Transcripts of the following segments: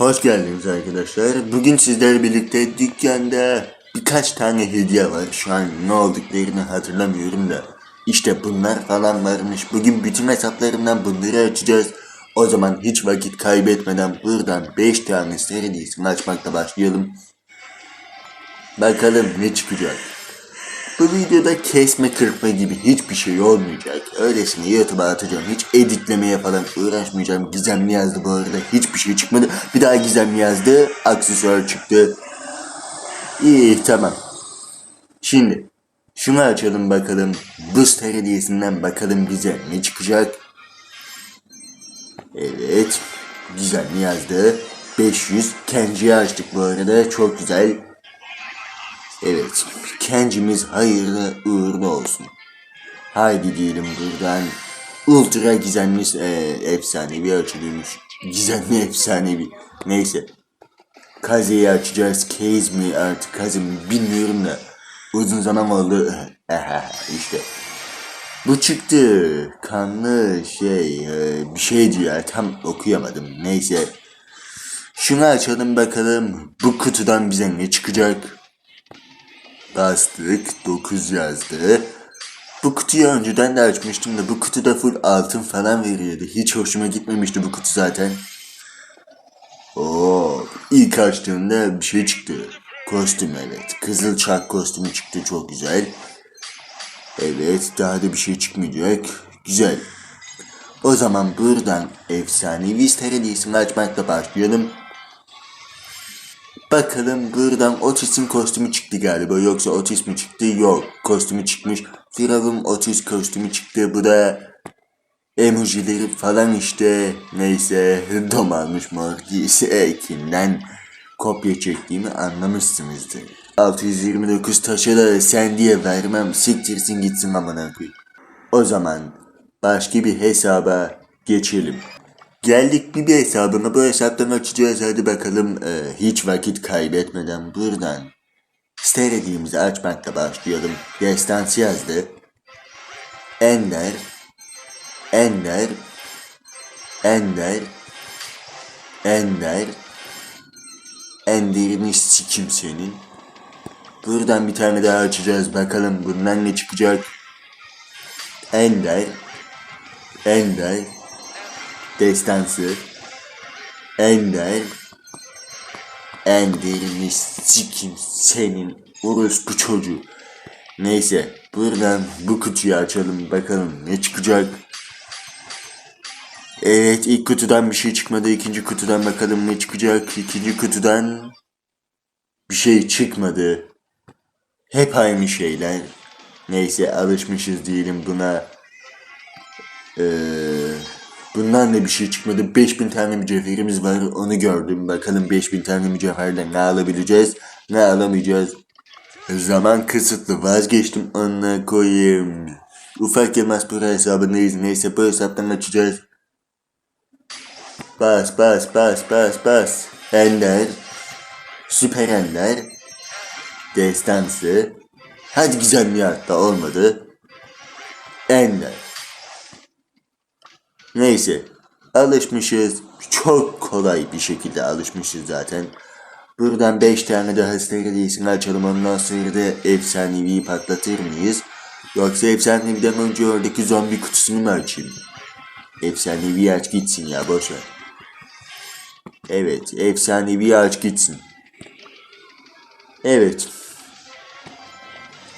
Hoş geldiniz arkadaşlar. Bugün sizlerle birlikte dükkanda birkaç tane hediye var. Şu an ne olduklarını hatırlamıyorum da. İşte bunlar falan varmış. Bugün bütün hesaplarımdan bunları açacağız. O zaman hiç vakit kaybetmeden buradan 5 tane seridisini açmakla başlayalım. Bakalım ne çıkacak. Bu videoda kesme kırpma gibi hiçbir şey olmayacak. Öylesine YouTube'a atacağım. Hiç editlemeye falan uğraşmayacağım. Gizemli yazdı bu arada. Hiçbir şey çıkmadı. Bir daha gizemli yazdı. Aksesuar çıktı. İyi tamam. Şimdi şunu açalım bakalım. Booster hediyesinden bakalım bize ne çıkacak. Evet. Gizemli yazdı. 500. Kenji'yi açtık bu arada. Çok güzel. Evet, kencimiz hayırlı uğurlu olsun. Haydi diyelim buradan. Ultra gizemli e, efsanevi açılıyormuş. Gizemli efsanevi. Neyse. Kaze'yi açacağız. Case mi artık Kaze mi bilmiyorum da. Uzun zaman oldu. işte. Bu çıktı. Kanlı şey e, bir şey diyor. Tam okuyamadım. Neyse. Şunu açalım bakalım. Bu kutudan bize ne çıkacak? Bastık 9 yazdı. Bu kutuyu önceden de açmıştım da bu kutuda full altın falan veriyordu. Hiç hoşuma gitmemişti bu kutu zaten. Oo, ilk açtığımda bir şey çıktı. Kostüm evet. Kızıl çak kostümü çıktı çok güzel. Evet daha da bir şey çıkmayacak. Güzel. O zaman buradan efsanevi Star hediyesini açmakla başlayalım. Bakalım buradan Otis'in kostümü çıktı galiba. Yoksa Otis mi çıktı? Yok. Kostümü çıkmış. Firavun Otis kostümü çıktı. Bu da emojileri falan işte. Neyse. Dom almış Mortis'e kimden kopya çektiğimi anlamışsınızdır. 629 taşa da sen diye vermem. Siktirsin gitsin amına koyayım. O zaman başka bir hesaba geçelim. Geldik bir hesabına bu hesaptan açacağız hadi bakalım Ee, hiç vakit kaybetmeden buradan Star hediyemizi açmakla başlayalım. Destansı yazdı. Ender Ender Ender Ender Ender'ini sikim senin. Buradan bir tane daha açacağız bakalım bundan ne çıkacak. Ender Ender Destansı Ender Ender'ini sikim senin orospu çocuğu. Neyse buradan bu kutuyu açalım bakalım ne çıkacak. Evet ilk kutudan bir şey çıkmadı. ikinci kutudan bakalım ne çıkacak. İkinci kutudan bir şey çıkmadı. Hep aynı şeyler. Neyse alışmışız diyelim buna. Eee... Bundan da bir şey çıkmadı. 5000 tane mücevherimiz var. Onu gördüm. Bakalım 5000 tane mücevherle ne alabileceğiz, ne alamayacağız. Zaman kısıtlı. Vazgeçtim onunla koyayım. Ufak Yılmaz Pro hesabındayız. Neyse bu hesaptan açacağız. Bas bas bas bas bas. Ender. Süper Ender. Destansı. Hadi güzel bir hatta olmadı. Ender. Neyse. Alışmışız. Çok kolay bir şekilde alışmışız zaten. Buradan 5 tane daha steriliyesini açalım. Ondan sonra da efsaneviyi patlatır mıyız? Yoksa efsaneviden önce oradaki zombi kutusunu mu açayım? Efsanevi aç gitsin ya boşver. Evet efsanevi aç gitsin. Evet.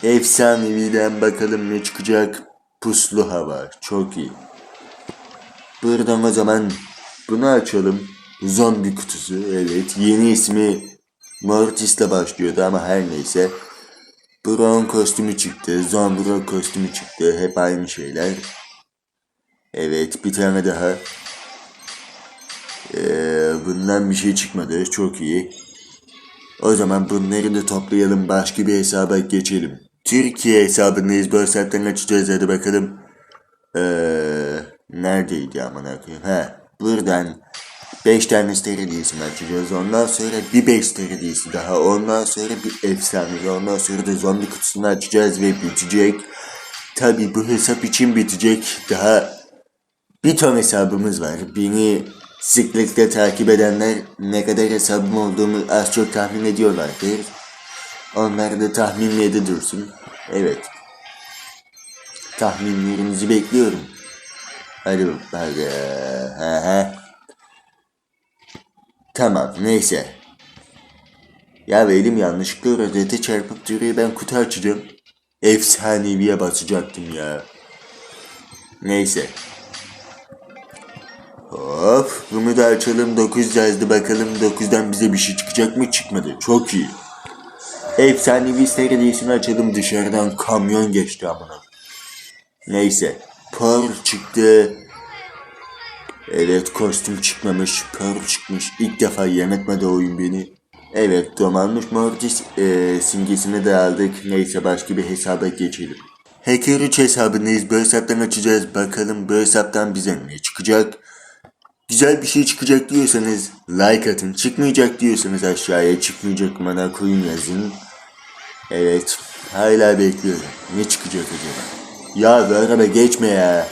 Efsaneviden bakalım ne çıkacak. Puslu hava. Çok iyi. Buradan o zaman bunu açalım. Zombi kutusu evet. Yeni ismi Mortis'le başlıyordu ama her neyse. Brown kostümü çıktı. Zombro kostümü çıktı. Hep aynı şeyler. Evet bir tane daha. Ee, bundan bir şey çıkmadı. Çok iyi. O zaman bunları da toplayalım. Başka bir hesaba geçelim. Türkiye hesabındayız. Bu hesaptan açacağız. Hadi bakalım. Eee... Neredeydi amına koyayım? He. Buradan 5 tane steriliyesini açacağız. Ondan sonra bir 5 steriliyesi daha. Ondan sonra bir efsane. Ondan sonra da zombi kutusunu açacağız ve bitecek. Tabi bu hesap için bitecek. Daha bir ton hesabımız var. Beni Sıklıkla takip edenler ne kadar hesabım olduğumu az çok tahmin ediyorlardır. Onlar da tahminlerde dursun. Evet. Tahminlerinizi bekliyorum. Hadi. He he. Tamam neyse. Ya elim yanlışlıkla rozete çarpıp duruyor ben kutu açacağım. Efsaneviye basacaktım ya. Neyse. Hop bunu da açalım 9 yazdı bakalım 9'dan bize bir şey çıkacak mı çıkmadı çok iyi. Efsanevi serisini açalım dışarıdan kamyon geçti amına. Neyse Pearl çıktı. Evet kostüm çıkmamış Pearl çıkmış ilk defa yemekmedi oyun beni. Evet domalmış Mortis eee, simgesini de aldık neyse başka bir hesaba geçelim. Hacker 3 hesabındayız bu hesaptan açacağız bakalım bu hesaptan bize ne çıkacak. Güzel bir şey çıkacak diyorsanız like atın. Çıkmayacak diyorsanız aşağıya çıkmayacak bana koyun yazın. Evet. Hala bekliyorum. Ne çıkacak acaba? Ya araba geçme ya.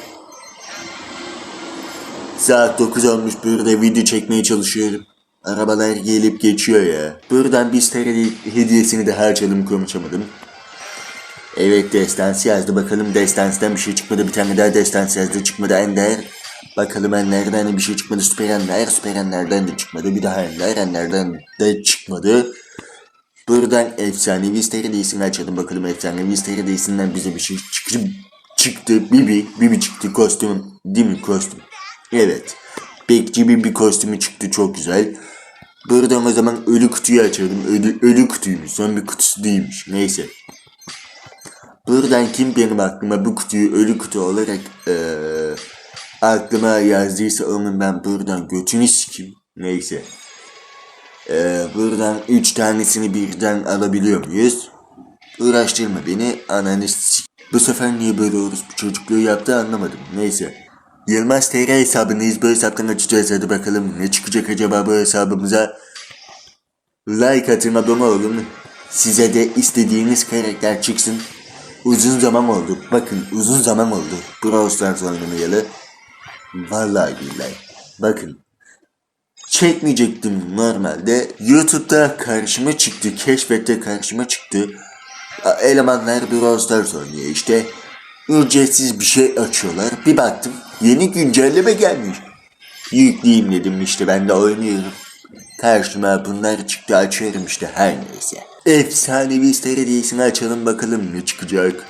Saat 9 olmuş burada video çekmeye çalışıyorum. Arabalar gelip geçiyor ya. Buradan bir stereo hediyesini de harcadım konuşamadım. Evet destansı yazdı bakalım destansıdan bir şey çıkmadı bir tane daha destansı yazdı çıkmadı Ender. Bakalım Ender'den de bir şey çıkmadı Süper Ender Süper Ender'den de çıkmadı bir daha Ender Ender'den de çıkmadı. Buradan efsanevi steriliyesini açalım bakalım efsanevi steriliyesinden bize bir şey çıktı. Çıktı Bibi Bibi çıktı kostüm değil mi kostüm? Evet. Bekçi Bibi kostümü çıktı çok güzel. Buradan o zaman ölü kutuyu açalım. Ölü, ölü kutuymuş. Son bir kutusu değilmiş. Neyse. Buradan kim benim aklıma bu kutuyu ölü kutu olarak eee aklıma yazdıysa onun ben buradan götünü sikeyim. Neyse. Eee buradan üç tanesini birden alabiliyor muyuz? Uğraştırma beni ananı sik. Bu sefer niye böyle orospu çocukluğu yaptı anlamadım. Neyse. Yılmaz TR hesabındayız. Bu hesaptan açacağız. Hadi bakalım ne çıkacak acaba bu hesabımıza. Like atın abone olun. Size de istediğiniz karakter çıksın. Uzun zaman oldu. Bakın uzun zaman oldu. Brawl Stars oynamayalı. Vallahi billahi. Bakın. Çekmeyecektim normalde. YouTube'da karşıma çıktı. Keşfette karşıma çıktı. Elemanlar Stars oynuyor işte. Ücretsiz bir şey açıyorlar. Bir baktım yeni güncelleme gelmiş. Yükleyeyim dedim işte ben de oynuyorum. Karşıma bunlar çıktı açıyorum işte her neyse. Efsanevi steriliyesini açalım bakalım ne çıkacak.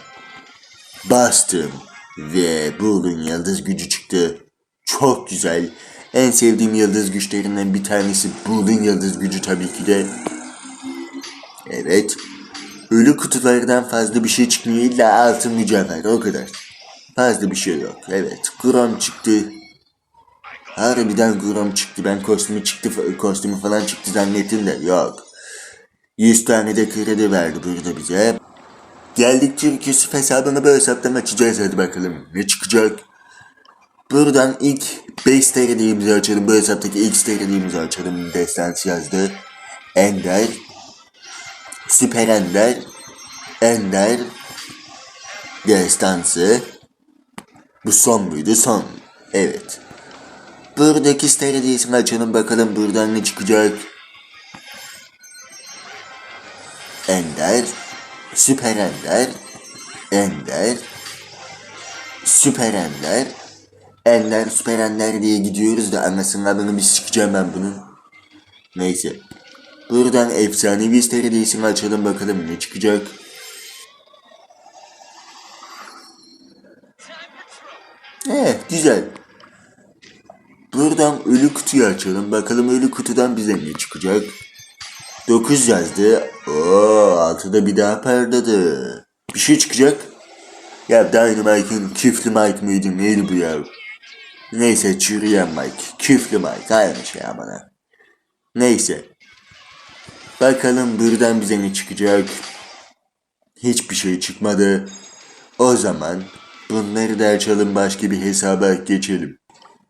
Bastım ve Bull'un yıldız gücü çıktı. Çok güzel. En sevdiğim yıldız güçlerinden bir tanesi Bull'un yıldız gücü tabii ki de. Evet. Ölü kutulardan fazla bir şey çıkmıyor. İlla altın mücevher o kadar. Fazla bir şey yok. Evet. Grom çıktı. Harbiden Grom çıktı. Ben kostümü çıktı kostümü falan çıktı zannettim de yok. 100 tane de kredi verdi burada bize. Geldik Türk Yusuf hesabını bu hesaptan açacağız hadi bakalım. Ne çıkacak? Buradan ilk 5 TL'imizi açalım. Bu hesaptaki ilk TL'imizi açalım. Destansı yazdı. Ender. Süper Ender. Destansı. Bu son muydu? Son. Evet. Buradaki steriliyesini açalım bakalım buradan ne çıkacak. Ender. Süper Ender. Ender. Ender. Ender diye gidiyoruz da anasının adını bir sikeceğim ben bunun. Neyse. Buradan efsanevi steriliyesini açalım bakalım ne çıkacak. Eh güzel. Buradan ölü kutuyu açalım. Bakalım ölü kutudan bize ne çıkacak. 9 yazdı. Oo altıda bir daha parladı. Bir şey çıkacak. Ya Dynamite'ın küflü Mike mıydı neydi bu ya? Neyse çürüyen Mike. Küflü Mike aynı şey amına. Neyse. Bakalım buradan bize ne çıkacak. Hiçbir şey çıkmadı. O zaman bunları da açalım başka bir hesaba geçelim.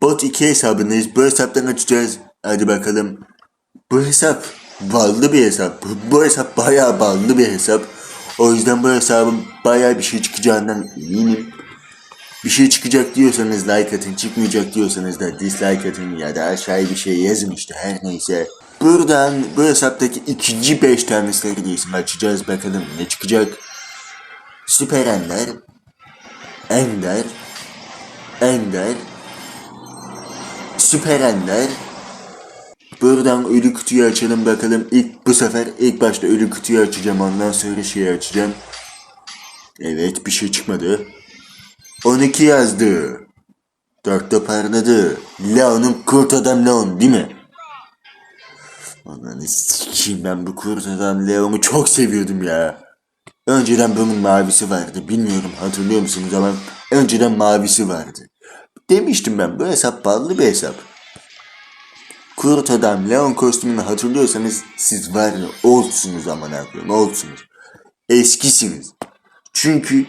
Bot 2 hesabındayız. Bu hesaptan açacağız. Hadi bakalım. Bu hesap ballı bir hesap. Bu, bu hesap bayağı ballı bir hesap. O yüzden bu hesabın bayağı bir şey çıkacağından eminim. Bir şey çıkacak diyorsanız like atın, çıkmayacak diyorsanız da dislike atın ya da aşağıya bir şey yazın işte her neyse. Buradan bu hesaptaki ikinci 5 tane seri isim açacağız bakalım ne çıkacak. Süper Ender, Ender, Ender, Süper Ender. Buradan ölü kutuyu açalım bakalım. İlk bu sefer ilk başta ölü kutuyu açacağım ondan sonra şeyi açacağım. Evet bir şey çıkmadı. 12 yazdı. Dörtte parladı. Leon'un kurt adam Leon değil mi? Ananı sikeyim ben bu kurt adam Leon'u çok seviyordum ya. Önceden bunun mavisi vardı. Bilmiyorum hatırlıyor musunuz ama önceden mavisi vardı. Demiştim ben bu hesap ballı bir hesap. Kurt adam Leon kostümünü hatırlıyorsanız siz var ya oldsunuz aman koyayım oldsunuz. Eskisiniz. Çünkü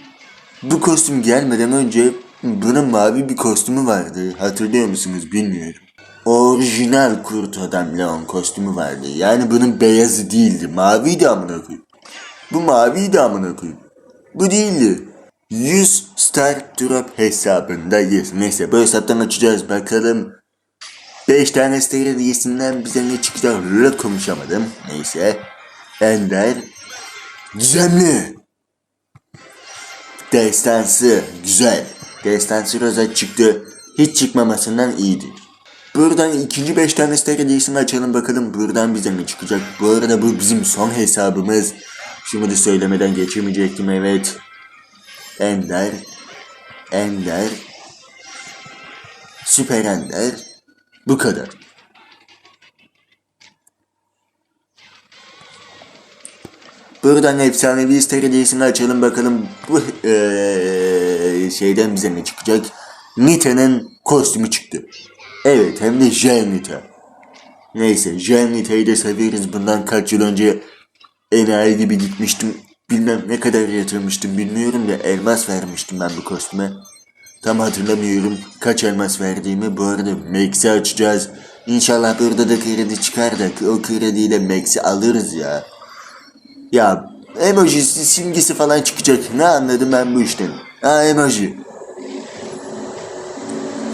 bu kostüm gelmeden önce bunun mavi bir kostümü vardı. Hatırlıyor musunuz bilmiyorum. Orijinal kurt adam Leon kostümü vardı. Yani bunun beyazı değildi. Maviydi amına koyayım. Bu maviydi amına koyayım. Bu değildi. 100 star drop hesabındayız. Neyse bu hesaptan açacağız bakalım. 5 tane steril isimden bize ne çıkacak rırt konuşamadım. Neyse. Ender. Gizemli. Destansı. Güzel. Destansı rozet çıktı. Hiç çıkmamasından iyidir. Buradan ikinci 5 tane isim açalım bakalım buradan bize ne çıkacak. Bu arada bu bizim son hesabımız. Şimdi de söylemeden geçemeyecektim evet. Ender. Ender. Süper Ender. Bu kadar. Buradan efsanevi steriliyesini açalım bakalım bu eee, şeyden bize ne çıkacak. Nita'nın kostümü çıktı. Evet hem de Jen Nita. Neyse Jen Nita'yı da severiz. Bundan kaç yıl önce enayi gibi gitmiştim. Bilmem ne kadar yatırmıştım bilmiyorum da elmas vermiştim ben bu kostüme. Tam hatırlamıyorum kaç elmas verdiğimi. Bu arada Max'i açacağız. İnşallah burada da kredi çıkar da o krediyle Max'i alırız ya. Ya emojisi simgesi falan çıkacak. Ne anladım ben bu işten? Ha emoji.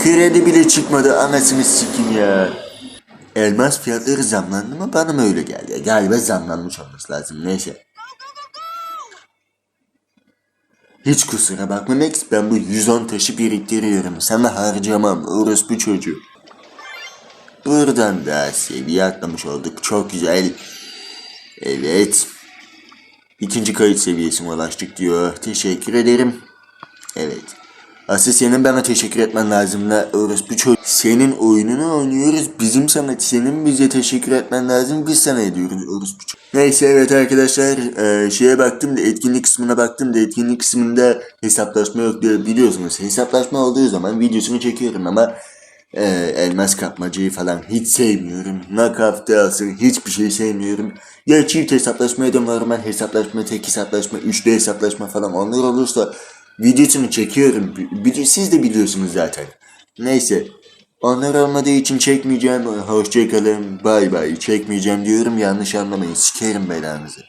Kredi bile çıkmadı anasını sikim ya. Elmas fiyatları zamlandı mı bana mı öyle geldi? Galiba zamlanmış olması lazım neyse. Hiç kusura bakma Max ben bu 110 taşı biriktiriyorum. Sana harcamam orospu çocuğu. Buradan da seviye atlamış olduk. Çok güzel. Evet. İkinci kayıt seviyesine ulaştık diyor. Teşekkür ederim. Evet. Asıl senin bana teşekkür etmen lazım la orospu çocuk. Senin oyununu oynuyoruz. Bizim sana, senin bize teşekkür etmen lazım. Biz sana ediyoruz orospu çocuk. Neyse evet arkadaşlar. eee, şeye baktım da etkinlik kısmına baktım da etkinlik kısmında hesaplaşma yok diye biliyorsunuz. Hesaplaşma olduğu zaman videosunu çekiyorum ama eee, elmas kapmacayı falan hiç sevmiyorum. Knockout alsın hiçbir şey sevmiyorum. Ya çift hesaplaşma da normal hesaplaşma, tek hesaplaşma, üçlü hesaplaşma falan onlar olursa videosunu çekiyorum. Siz de biliyorsunuz zaten. Neyse. Onlar olmadığı için çekmeyeceğim. Hoşçakalın. Bay bay. Çekmeyeceğim diyorum. Yanlış anlamayın. Sikerim belanızı.